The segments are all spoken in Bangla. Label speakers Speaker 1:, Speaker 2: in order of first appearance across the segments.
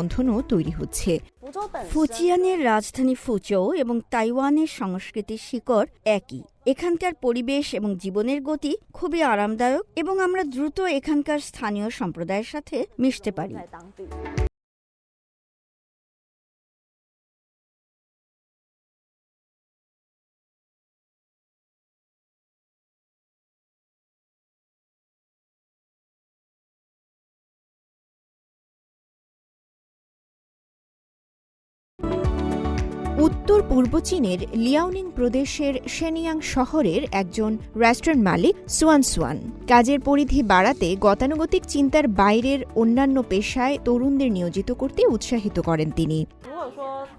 Speaker 1: বন্ধনও তৈরি হচ্ছে।
Speaker 2: ফুজিয়ানের রাজধানী ফুচৌ এবং তাইওয়ানের সংস্কৃতির শিকড় একই। এখানকার পরিবেশ এবং জীবনের গতি খুবই আরামদায়ক এবং আমরা দ্রুত এখানকার স্থানীয় সম্প্রদায়ের সাথে মিশতে পারি।
Speaker 1: উত্তর পূর্ব চীনের লিয়াওনিং প্রদেশের শেনিয়াং শহরের একজন রেস্টুরেন্ট মালিক সুয়ান সুয়ান। কাজের পরিধি বাড়াতে গতানুগতিক চিন্তার বাইরের অন্যান্য পেশায় তরুণদের নিয়োজিত করতে উৎসাহিত করেন তিনি।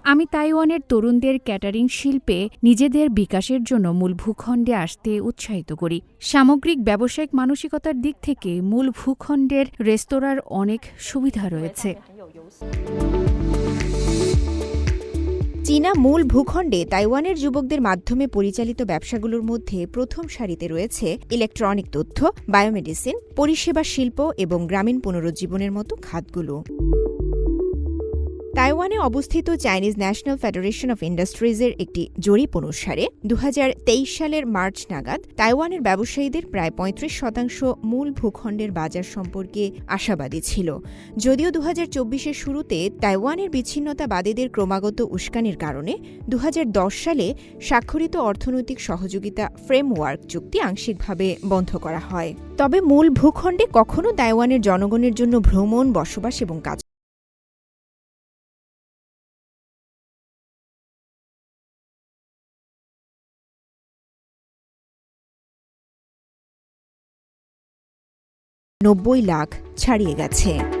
Speaker 3: আমি তাইওয়ানের তরুণদের ক্যাটারিং শিল্পে নিজেদের বিকাশের জন্য মূল ভূখণ্ডে আসতে উৎসাহিত করি। সামগ্রিক ব্যবসায়িক মানসিকতার দিক থেকে মূল ভূখণ্ডের রেস্তোরাঁর অনেক সুবিধা রয়েছে।
Speaker 1: চীনা মূল ভূখণ্ডে তাইওয়ানের যুবকদের মাধ্যমে পরিচালিত ব্যবসাগুলোর মধ্যে প্রথম সারিতে রয়েছে ইলেকট্রনিক তথ্য, বায়োমেডিসিন, পরিষেবা শিল্প এবং গ্রামীণ পুনরুজ্জীবনের মতো খাতগুলো। তাইওয়ানে অবস্থিত চাইনিজ ন্যাশনাল ফেডারেশন অফ ইন্ডাস্ট্রিজের একটি জরিপ অনুসারে দু হাজার তেইশ সালের মার্চ নাগাদ তাইওয়ানের ব্যবসায়ীদের প্রায় পঁয়ত্রিশ শতাংশ মূল ভূখণ্ডের বাজার সম্পর্কে আশাবাদী ছিল। যদিও দু হাজার শুরুতে তাইওয়ানের বিচ্ছিন্নতাবাদীদের ক্রমাগত উস্কানির কারণে দু হাজার দশ সালে স্বাক্ষরিত অর্থনৈতিক সহযোগিতা ফ্রেমওয়ার্ক চুক্তি আংশিকভাবে বন্ধ করা হয়। তবে মূল ভূখণ্ডে কখনো তাইওয়ানের জনগণের জন্য ভ্রমণ, বসবাস এবং কাজ নব্বই লাখ ছাড়িয়ে গেছে।